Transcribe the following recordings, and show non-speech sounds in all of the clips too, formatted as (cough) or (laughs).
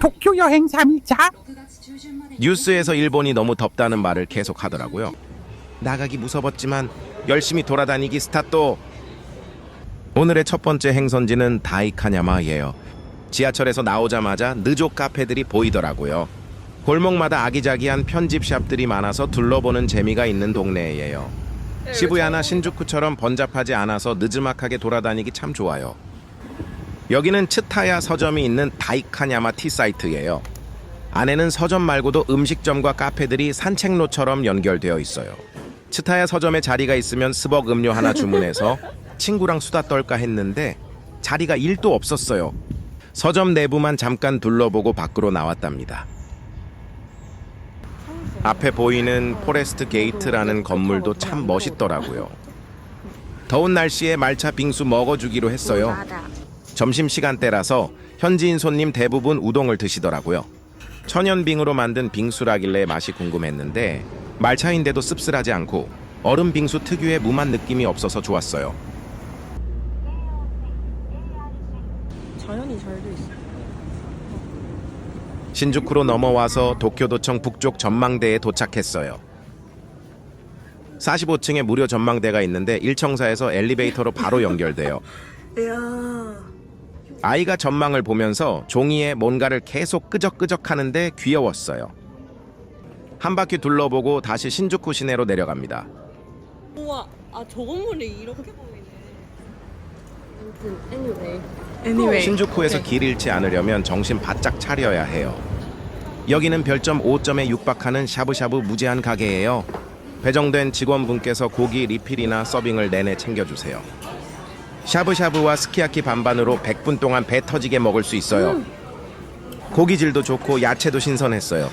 도쿄 여행 3일차 뉴스에서 일본이 너무 덥다는 말을 계속 하더라고요. 나가기 무서웠지만 열심히 돌아다니기 스타트. 오늘의 첫 번째 행선지는 다이카냐마예요. 지하철에서 나오자마자 느조 카페들이 보이더라고요. 골목마다 아기자기한 편집샵들이 많아서 둘러보는 재미가 있는 동네예요. 시부야나 신주쿠처럼 번잡하지 않아서 느즈막하게 돌아다니기 참 좋아요. 여기는 츠타야 서점이 있는 다이카냐마 티 사이트예요. 안에는 서점 말고도 음식점과 카페들이 산책로처럼 연결되어 있어요. 츠타야 서점에 자리가 있으면 스벅 음료 하나 주문해서 (laughs) 친구랑 수다 떨까 했는데 자리가 1도 없었어요. 서점 내부만 잠깐 둘러보고 밖으로 나왔답니다. 앞에 보이는 포레스트 게이트라는 건물도 참 멋있더라고요. 더운 날씨에 말차 빙수 먹어주기로 했어요. 점심 시간대라서 현지인 손님 대부분 우동을 드시더라고요. 천연빙으로 만든 빙수라길래 맛이 궁금했는데 말차인데도 씁쓸하지 않고 얼음 빙수 특유의 무만 느낌이 없어서 좋았어요. 자연이 잘돼 있어. 신주쿠로 넘어와서 도쿄도청 북쪽 전망대에 도착했어요. 45층에 무료 전망대가 있는데 1청사에서 엘리베이터로 바로 연결돼요. (laughs) 이야. 아이가 전망을 보면서 종이에 뭔가를 계속 끄적끄적 하는데 귀여웠어요. 한 바퀴 둘러보고 다시 신주쿠 시내로 내려갑니다. 우와, 아 저 건물이 이렇게 보이네. anyway. anyway. 신주쿠에서 길 잃지 않으려면 정신 바짝 차려야 해요. 여기는 별점 5점에 육박하는 샤브샤브 무제한 가게예요. 배정된 직원분께서 고기 리필이나 서빙을 내내 챙겨주세요. 샤브샤브와 스키야키 반반으로 100분 동안 배 터지게 먹을 수 있어요. 고기질도 좋고 야채도 신선했어요.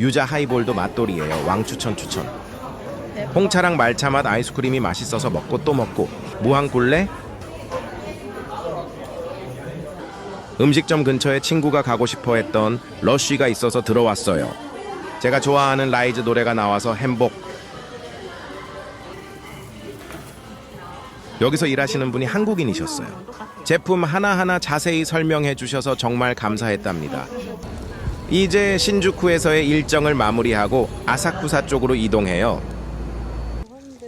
유자 하이볼도 맛돌이에요. 왕추천 추천. 홍차랑 말차 맛 아이스크림이 맛있어서 먹고 또 먹고 무한 굴레 음식점 근처에 친구가 가고 싶어 했던 러쉬가 있어서 들어왔어요. 제가 좋아하는 라이즈 노래가 나와서 행복. 여기서 일하시는 분이 한국인이셨어요. 제품 하나하나 자세히 설명해 주셔서 정말 감사했답니다. 이제 신주쿠에서의 일정을 마무리하고 아사쿠사 쪽으로 이동해요.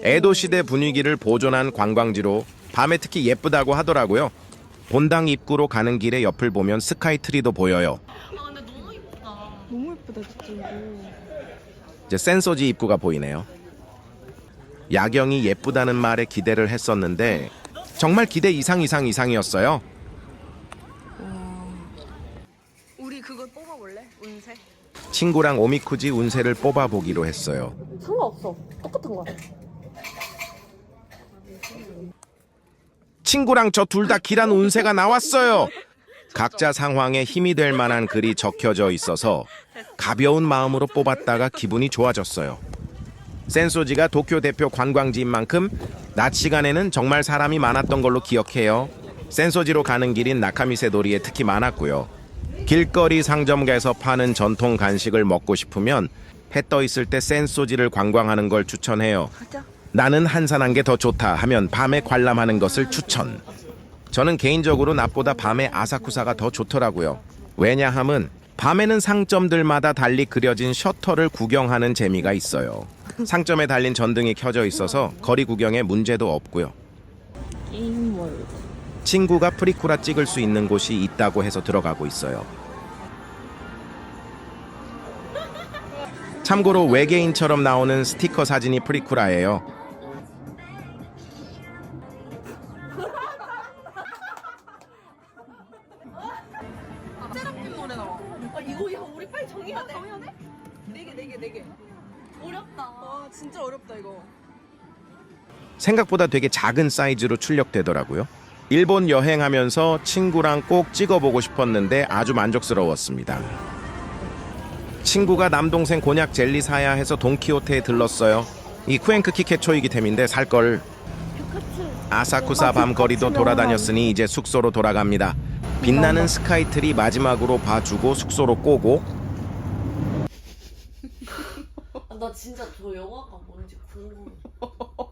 에도 시대 분위기를 보존한 관광지로 밤에 특히 예쁘다고 하더라고요. 본당 입구로 가는 길에 옆을 보면 스카이트리도 보여요. 너무 예쁘다 진짜 이거. 이제 센서지 입구가 보이네요. 야경이 예쁘다는 말에 기대를 했었는데 정말 기대 이상 이상 이상이었어요. 우리 그거 뽑아볼래? 운세? 친구랑 오미쿠지 운세를 뽑아보기로 했어요. 상관없어. 똑같은 거야. 친구랑 저 둘 다 길한 운세가 나왔어요. 각자 상황에 힘이 될 만한 글이 적혀져 있어서 가벼운 마음으로 뽑았다가 기분이 좋아졌어요. 센소지가 도쿄 대표 관광지인 만큼 낮 시간에는 정말 사람이 많았던 걸로 기억해요. 센소지로 가는 길인 나카미세 도리에 특히 많았고요. 길거리 상점가에서 파는 전통 간식을 먹고 싶으면 해 떠 있을 때 센소지를 관광하는 걸 추천해요. 나는 한산한 게 더 좋다 하면 밤에 관람하는 것을 추천. 저는 개인적으로 낮보다 밤에 아사쿠사가 더 좋더라고요. 왜냐함은 밤에는 상점들마다 달리 그려진 셔터를 구경하는 재미가 있어요. 상점에 달린 전등이 켜져 있어서 거리 구경에 문제도 없고요. 친구가 프리쿠라 찍을 수 있는 곳이 있다고 해서 들어가고 있어요. 참고로 외계인처럼 나오는 스티커 사진이 프리쿠라예요. 생각보다 되게 작은 사이즈로 출력되더라고요. 일본 여행하면서 친구랑 꼭 찍어보고 싶었는데 아주 만족스러웠습니다. 친구가 남동생 곤약 젤리 사야 해서 돈키호테에 들렀어요. 이 쿠엔크 키케초 이기템인데 살 걸. 아사쿠사 밤거리도 돌아다녔으니 이제 숙소로 돌아갑니다. 빛나는 스카이트리 마지막으로 봐주고 숙소로 꼬고 아, 나 진짜 저 영화가 뭔지 궁금해. (laughs)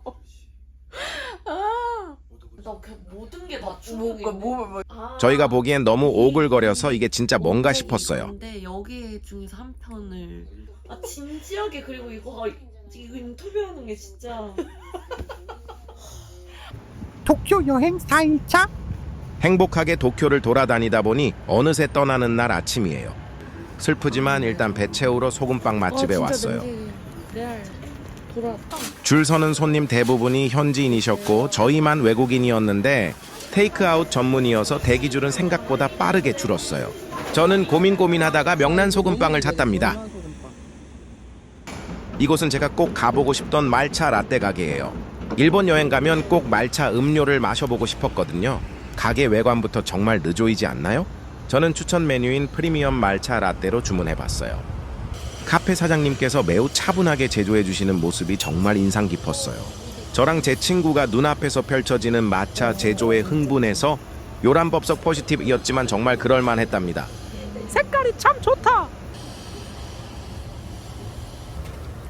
나 그냥 모든 게다 뭐, 충격이네. 뭐, 뭐. 아, 저희가 보기엔 너무 오글거려서 이게 진짜 뭔가 싶었어요. 있는데 여기 중에서 한 편을 아 진지하게 그리고 이거 아, 이거 인터뷰하는 게 진짜 (laughs) 도쿄 여행 4일차 행복하게 도쿄를 돌아다니다 보니 어느새 떠나는 날 아침이에요. 슬프지만 일단 배 채우러 소금빵 맛집에 아, 왔어요. 레알 돌아왔다. 줄 서는 손님 대부분이 현지인이셨고 저희만 외국인이었는데 테이크아웃 전문이어서 대기줄은 생각보다 빠르게 줄었어요. 저는 고민 고민하다가 명란 소금빵을 샀답니다. 이곳은 제가 꼭 가보고 싶던 말차 라떼 가게예요. 일본 여행 가면 꼭 말차 음료를 마셔보고 싶었거든요. 가게 외관부터 정말 느조이지 않나요? 저는 추천 메뉴인 프리미엄 말차 라떼로 주문해봤어요. 카페 사장님께서 매우 차분하게 제조해 주시는 모습이 정말 인상 깊었어요. 저랑 제 친구가 눈앞에서 펼쳐지는 마차 제조에 흥분해서 요란법석 포지티브이었지만 정말 그럴만 했답니다. 색깔이 참 좋다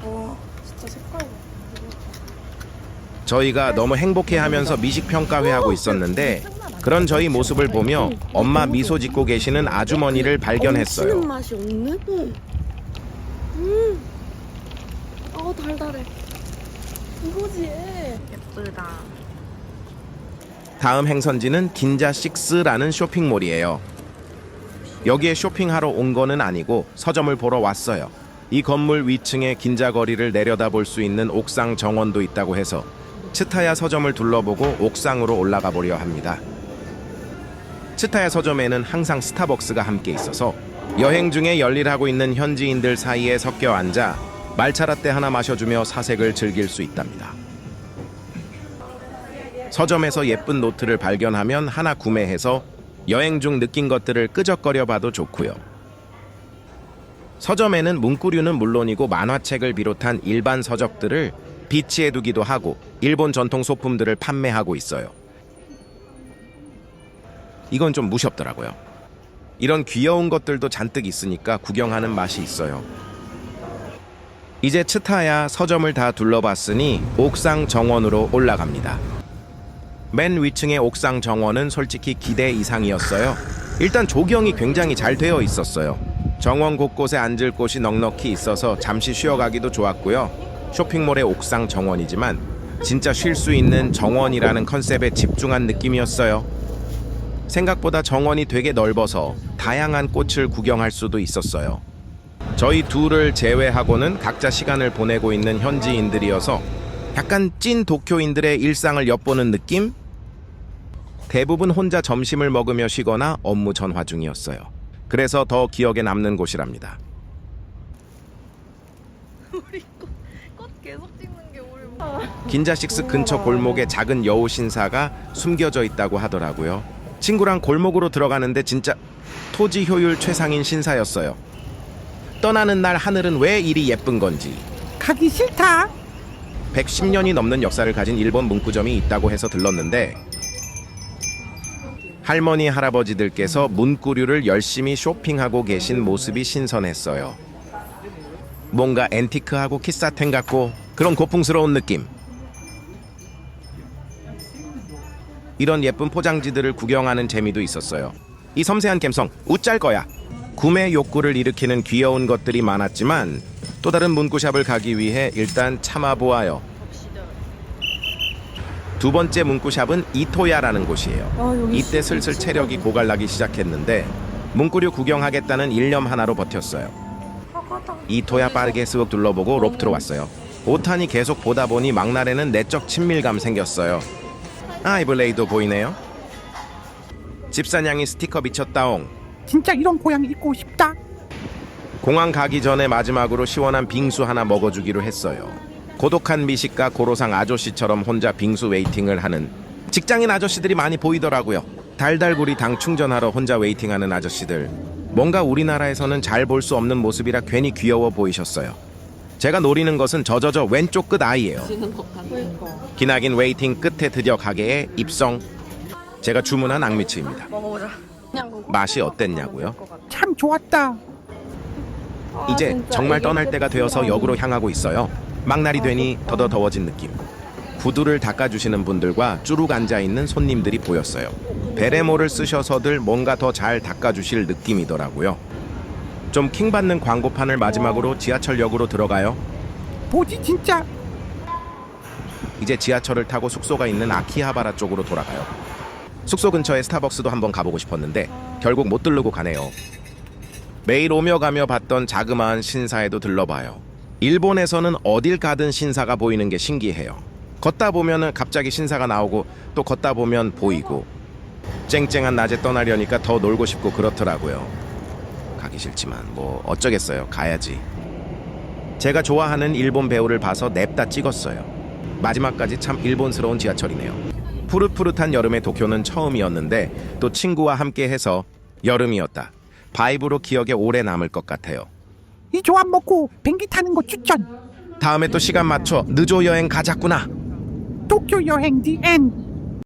와 진짜 색깔. 저희가 너무 행복해 하면서 미식 평가회 하고 있었는데 그런 저희 모습을 보며 엄마 미소 짓고 계시는 아주머니를 발견했어요. 맛이 없는? 음. 아 달달해. 이거지. 예쁘다. 다음 행선지는 긴자6라는 쇼핑몰이에요. 여기에 쇼핑하러 온 거는 아니고 서점을 보러 왔어요. 이 건물 위층에 긴자거리를 내려다볼 수 있는 옥상 정원도 있다고 해서 츠타야 서점을 둘러보고 옥상으로 올라가 보려 합니다. 츠타야 서점에는 항상 스타벅스가 함께 있어서 여행 중에 열일하고 있는 현지인들 사이에 섞여 앉아 말차라떼 하나 마셔주며 사색을 즐길 수 있답니다. 서점에서 예쁜 노트를 발견하면 하나 구매해서 여행 중 느낀 것들을 끄적거려 봐도 좋고요. 서점에는 문구류는 물론이고 만화책을 비롯한 일반 서적들을 비치해 두기도 하고 일본 전통 소품들을 판매하고 있어요. 이건 좀 무섭더라고요. 이런 귀여운 것들도 잔뜩 있으니까 구경하는 맛이 있어요. 이제 츠타야 서점을 다 둘러봤으니 옥상 정원으로 올라갑니다. 맨 위층의 옥상 정원은 솔직히 기대 이상이었어요. 일단 조경이 굉장히 잘 되어 있었어요. 정원 곳곳에 앉을 곳이 넉넉히 있어서 잠시 쉬어가기도 좋았고요. 쇼핑몰의 옥상 정원이지만 진짜 쉴 수 있는 정원이라는 컨셉에 집중한 느낌이었어요. 생각보다 정원이 되게 넓어서 다양한 꽃을 구경할 수도 있었어요. 저희 둘을 제외하고는 각자 시간을 보내고 있는 현지인들이어서 약간 찐 도쿄인들의 일상을 엿보는 느낌? 대부분 혼자 점심을 먹으며 쉬거나 업무 전화 중이었어요. 그래서 더 기억에 남는 곳이랍니다. 우리 꽃, 꽃 계속 찍는 게 우리 뭐. 긴자식스 근처 골목에 작은 여우 신사가 숨겨져 있다고 하더라고요. 친구랑 골목으로 들어가는데 진짜 토지 효율 최상인 신사였어요. 떠나는 날 하늘은 왜 이리 예쁜 건지. 가기 싫다 110년이 넘는 역사를 가진 일본 문구점이 있다고 해서 들렀는데 할머니 할아버지들께서 문구류를 열심히 쇼핑하고 계신 모습이 신선했어요. 뭔가 앤티크하고 키사텐 같고 그런 고풍스러운 느낌. 이런 예쁜 포장지들을 구경하는 재미도 있었어요. 이 섬세한 감성 웃잘 거야. 구매 욕구를 일으키는 귀여운 것들이 많았지만 또 다른 문구샵을 가기 위해 일단 참아보아요. 두 번째 문구샵은 이토야라는 곳이에요. 이때 슬슬 체력이 고갈나기 시작했는데 문구류 구경하겠다는 일념 하나로 버텼어요. 이토야 빠르게 쓱 둘러보고 롭트로 왔어요. 오탄이 계속 보다 보니 막날에는 내적 친밀감 생겼어요. 아이블레이도 보이네요. 집사냥이 스티커 미쳤다옹. 진짜 이런 고양이 있고 싶다 공항 가기 전에 마지막으로 시원한 빙수 하나 먹어주기로 했어요. 고독한 미식가 고로상 아저씨처럼 혼자 빙수 웨이팅을 하는 직장인 아저씨들이 많이 보이더라고요. 달달구리 당 충전하러 혼자 웨이팅하는 아저씨들. 뭔가 우리나라에서는 잘 볼 수 없는 모습이라 괜히 귀여워 보이셨어요. 제가 노리는 것은 저저저 왼쪽 끝 아이예요. 같네. 기나긴 웨이팅 끝에 드디어 가게에 입성. 제가 주문한. 먹어보자. 맛이 어땠냐고요? 참 좋았다 이제 정말 떠날 때가 되어서 역으로 향하고 있어요. 막날이 되니 더더 더워진 느낌. 구두를 닦아주시는 분들과 쭈룩 앉아 있는 손님들이 보였어요. 베레모를 쓰셔서들 뭔가 더 잘 닦아주실 느낌이더라고요. 좀 킹받는 광고판을 마지막으로 지하철역으로 들어가요. 뭐지 진짜 이제 지하철을 타고 숙소가 있는 아키하바라 쪽으로 돌아가요. 숙소 근처에 스타벅스도 한번 가보고 싶었는데 결국 못 들르고 가네요. 매일 오며 가며 봤던 자그마한 신사에도 들러봐요. 일본에서는 어딜 가든 신사가 보이는 게 신기해요. 걷다 보면은 갑자기 신사가 나오고 또 걷다 보면 보이고 쨍쨍한 낮에 떠나려니까 더 놀고 싶고 그렇더라고요. 가기 싫지만 뭐 어쩌겠어요. 가야지. 제가 좋아하는 일본 배우를 봐서 냅다 찍었어요. 마지막까지 참 일본스러운 지하철이네요. 푸릇푸릇한 여름의 도쿄는 처음이었는데 또 친구와 함께 해서 여름이었다. 바이브로 기억에 오래 남을 것 같아요. 이 조합 먹고 비행기 타는 거 추천 다음에 또 시간 맞춰 늦어 여행 가자꾸나. 도쿄 여행 디엔